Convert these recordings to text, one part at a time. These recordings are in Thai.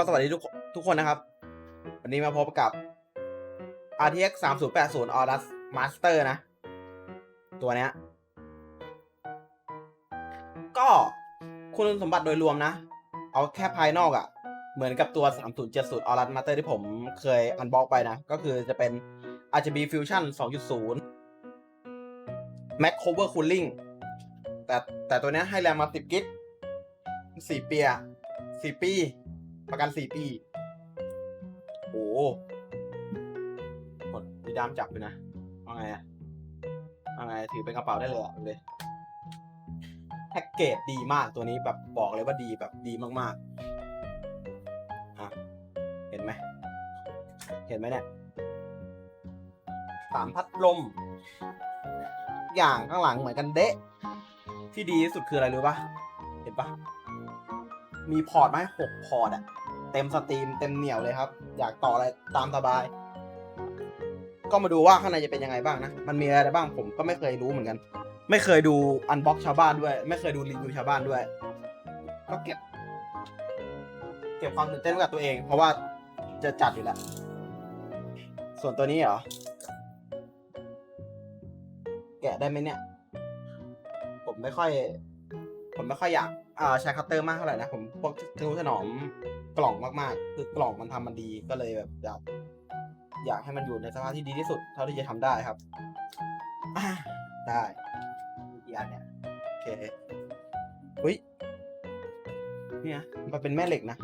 ก็สวัสดีทุกทุกคนนะครับ วันนี้มาพบกับ RTX 3080 Aorus Master นะ ตัวเนี้ย ก็คุณสมบัติโดยรวมนะ เอาแค่ภายนอกอะ่ะ เหมือนกับตัว 3070 Aorus Master ที่ผมเคยอันบ็อกไปนะ ก็คือจะเป็น RGB Fusion 2.0 Mac Cover Cooling แต่แต่ตัวเนี้ยให้แรมมา 10 กิก4ปีอะ4ปี ประกัน4ปี โอ้โหกดดีดามจับเลยนะว่าไงอะว่าไงถือเป็นกระเป๋าได้เลยอะเลยแพ็กเกจดีมากตัวนี้แบบบอกเลยว่าดีแบบดีมากๆอะเห็นไหม เห็นไหมเนี่ยสามพัดลม อย่างข้างหลังเหมือนกันเดะ ที่ดีที่สุดคืออะไรรู้ปะเห็นปะมีพอร์ตมาให้หกพอร์ตอะ เต็มสตรีมเต็มเหนียวเลยครับ อยากต่ออะไรตามสบาย ก็มาดูว่าข้างในจะเป็นยังไงบ้างนะ มันมีอะไรบ้างผมก็ไม่เคยรู้เหมือนกัน ไม่เคยดูอันบ็อกชาวบ้านด้วย ไม่เคยดูรีวิวชาวบ้านด้วย ก็เก็บ เก็บความตื่นเต้นไว้กับตัวเอง เพราะว่าจะจัดอยู่แล้ว ส่วนตัวนี้เหรอ แกะได้ไหมเนี่ย ผมไม่ค่อย ผมไม่ค่อยอยากอ่าใช้คัตเตอร์มากเท่าไหร่นะ ผมพวกทนุถนอม กล่องมากๆ คือกล่องมันทำมันดีก็เลยแบบอยากอยากให้มันอยู่ในสภาพที่ดีที่สุด เท่าที่จะทำได้ครับอ่าได้อีกอันเนี่ยโอเคอุ้ยเนี่ยมันเป็นแม่เหล็กนะ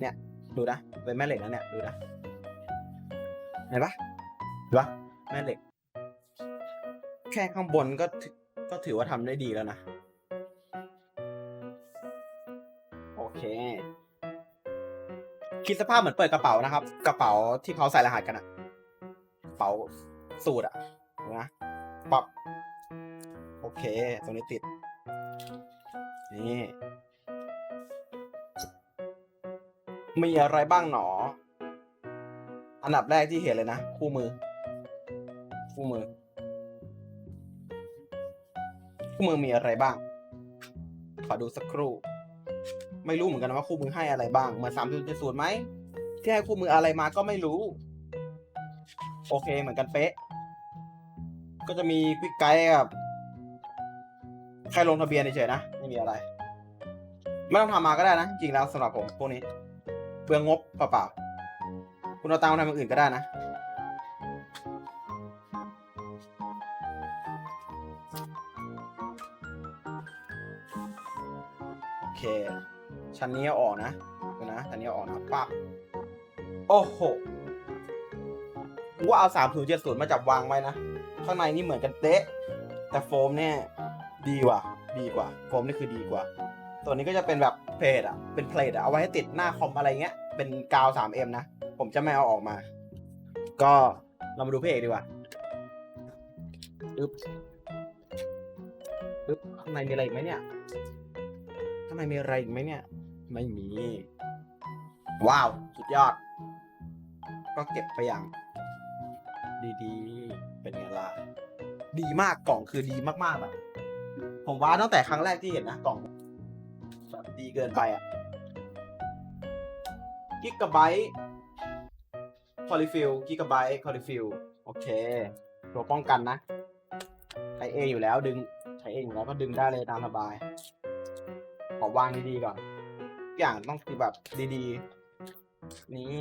เนี่ย ดูนะเป็นแม่เหล็กนะเนี่ยดูนะเห็นปะเห็นปะแม่เหล็ก แค่ข้างบนก็ถือก็ถือว่าทำได้ดีแล้วนะ โอเค คิดสภาพเหมือนเปิดกระเป๋านะครับ กระเป๋าที่เขาใส่รหัสกันอะกระเป๋าสูตรอะนะปับโอเค ตรงนี้ติด นี่ มีอะไรบ้างหนอ อันดับแรกที่เห็นเลยนะ คู่มือ คู่มือ คู่มือมีอะไรบ้าง ขอดูสักครู่ ไม่รู้เหมือนกันว่าคู่มือให้อะไรบ้าง เหมือนสามจุดศูนย์ไหมที่ให้คู่มืออะไรมาก็ไม่รู้ โอเคเหมือนกันเป๊ะ ก็จะมีควิกไกด์กับใครลงทะเบียนเฉยๆนะไม่มีอะไร ไม่ต้องทำมาก็ได้นะ จริงแล้วสำหรับผมพวกนี้เปลืองงบเปล่าๆคุณเอาตังค์ทำอย่างอื่นก็ได้นะ ชั้นนี้เอาออกนะดูนะชั้นนี้เอาออกนะปั๊บโอ้โหกูว่าเอาสามศูนย์เจ็ดศูนย์มาจับวางไว้นะ ข้างในนี่เหมือนกันเตะ แต่โฟมเนี่ยดีกว่าดีกว่า โฟมนี่คือดีกว่า ตัวนี้ก็จะเป็นแบบเพลทอะเป็นเพลทอะเอาไว้ให้ติดหน้าคอมอะไรเงี้ย เป็นกาว 3M นะ ผมจะไม่เอาออกมา ก็เรามาดูเพลทดีกว่าอึ๊บอึ๊บข้างในมีอะไรอีกไหมเนี่ย ข้างในมีอะไรอีกไหมเนี่ย ไม่มี ว้าว สุดยอด ก็เก็บไปอย่าง ดีๆ เป็นไงล่ะ ดีมากกล่องคือดีมากๆแบบผมว่าตั้งแต่ครั้งแรกที่เห็นนะกล่องแบบดีเกินไปอะ กิกะไบต์คอลิฟิลกิกะไบต์คอลิฟิลโอเค ตัวป้องกันนะ ใช้เองอยู่แล้วดึง ใช้เองอยู่แล้วก็ดึงได้เลยตามสบาย ขอวางดีๆก่อน อย่างต้องคือแบบดีๆ นี่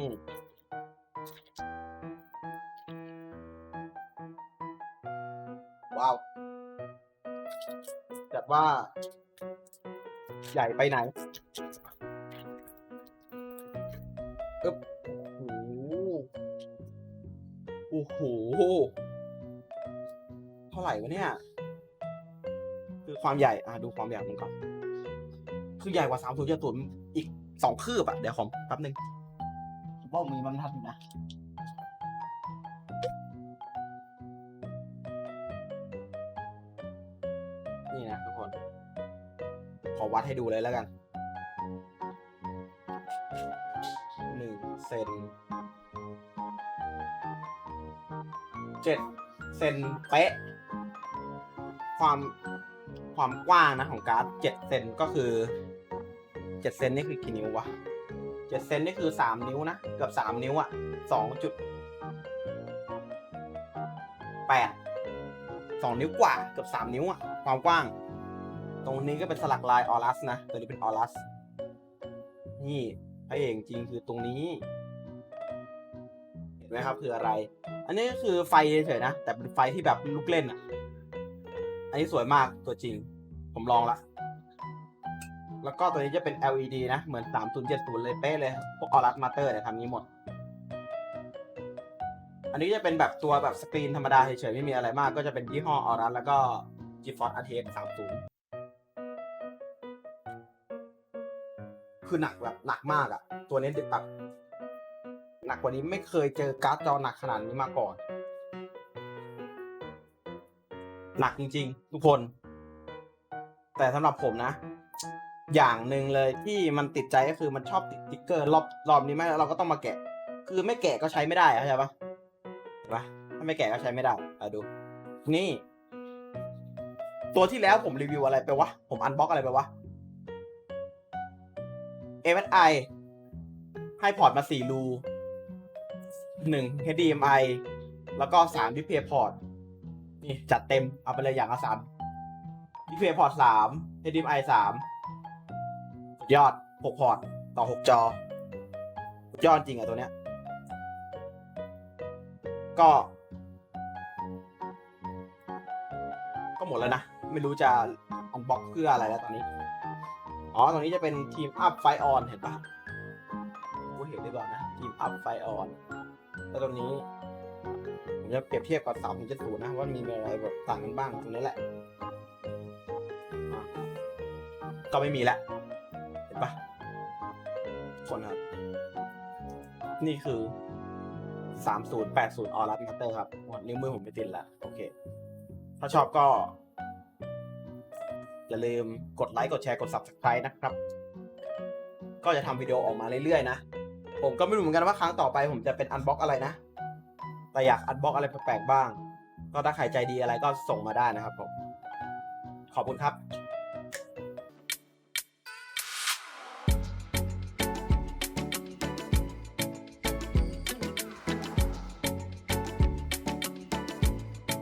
ว้าวจัดว่า ใหญ่ไปไหนอึ๊บโอ้โหโอ้โห เท่าไหร่วะเนี่ย คือความใหญ่ อะ ดูความใหญ่มันก่อน คือใหญ่กว่าสามศูนย์เจ็ดศูนย์ สองคืบอะเดี๋ยวผมแป๊บนึงผมว่ามีบรรทัดอยู่นะนี่นะทุกคน ขอวัดให้ดูเลยแล้วกันหนึ่งเซนเจ็ดเซนเป๊ะ ความความกว้างนะของการ์ดเจ็ดเซนก็คือ เจ็ดเซนนี่คือกี่นิ้ววะเจ็ดเซนนี่คือสามนิ้วนะเกือบสามนิ้วอะสองจุดแปดสองนิ้วกว่าเกือบสามนิ้วอะความกว้าง ตรงนี้ก็เป็นสลักลายออรัสนะตัวนี้เป็นออรัสนี่พระเอกจริงคือตรงนี้ เห็นไหมครับคืออะไร อันนี้ก็คือไฟเฉยๆนะ แต่เป็นไฟที่แบบลูกเล่นอะ อันนี้สวยมากตัวจริง ผมลองละ แล้วก็ตัวนี้จะเป็น LED นะ เหมือน 3070 เลยเป๊ะเลย พวกออรัสมาเตอร์เนี่ยทำนี้หมด อันนี้จะเป็นแบบตัวแบบสกรีนธรรมดาเฉยๆ ไม่มีอะไรมาก ก็จะเป็นยี่ห้อออรัสแล้วก็ GeForce RTX 30 คือหนักแบบหนักมากอะตัวนี้แบบหนักกว่านี้ไม่เคยเจอการ์ดจอหนักขนาดนี้มาก่อน หนักจริง ๆ ทุกคน แต่สำหรับผมนะ อย่างหนึ่งเลยที่มันติดใจก็คือมันชอบติดสติ๊กเกอร์รอบรอบนี้ไม่เราก็ต้องมาแกะ คือไม่แกะก็ใช้ไม่ได้อะเข้าใจปะเห็นปะถ้าไม่แกะก็ใช้ไม่ได้อะดู นี่ ตัวที่แล้วผมรีวิวอะไรไปวะ ผมอันบ็อกอะไรไปวะ MSI ให้พอร์ตมาสี่รูหนึ่ง HDMI แล้วก็สาม Display Port นี่จัดเต็ม เอาไปเลยอย่างละสาม Display Port สาม HDMI สามสุด ยอดหกพอร์ตต่อหกจอยอดจริงอะตัวเนี้ย ก็ ก็หมดแล้วนะ ไม่รู้จะอันบ็อกเพื่ออะไรแล้วตอนนี้ อ๋อ ตรงนี้จะเป็นทีมอัพไฟออนเห็นปะกูเห็นดีกว่านะ ทีมอัพไฟออนแล้วตรงนี้ ผมจะเปรียบเทียบกับสามถึงเจ็ดศูนะ ว่ามีอะไรแบบต่างกันบ้างตรงนี้แหละ ก็ไม่มีแล้วเห็นปะ คนครับ นี่คือสามศูนย์แปดศูนย์ออรัสมาเตอร์ครับนิ้วมือผมไม่ติดละโอเค ถ้าชอบก็ อย่าลืมกดไลค์กดแชร์กด subscribe นะครับ ก็จะทำวิดีโอออกมาเรื่อยๆนะ ผมก็ไม่รู้เหมือนกันว่าครั้งต่อไปผมจะเป็นอันบ็อกอะไรนะ แต่อยากอันบ็อกอะไรแปลกๆบ้าง ก็ถ้าใครใจดีอะไรก็ส่งมาได้นะครับผม ขอบคุณครับ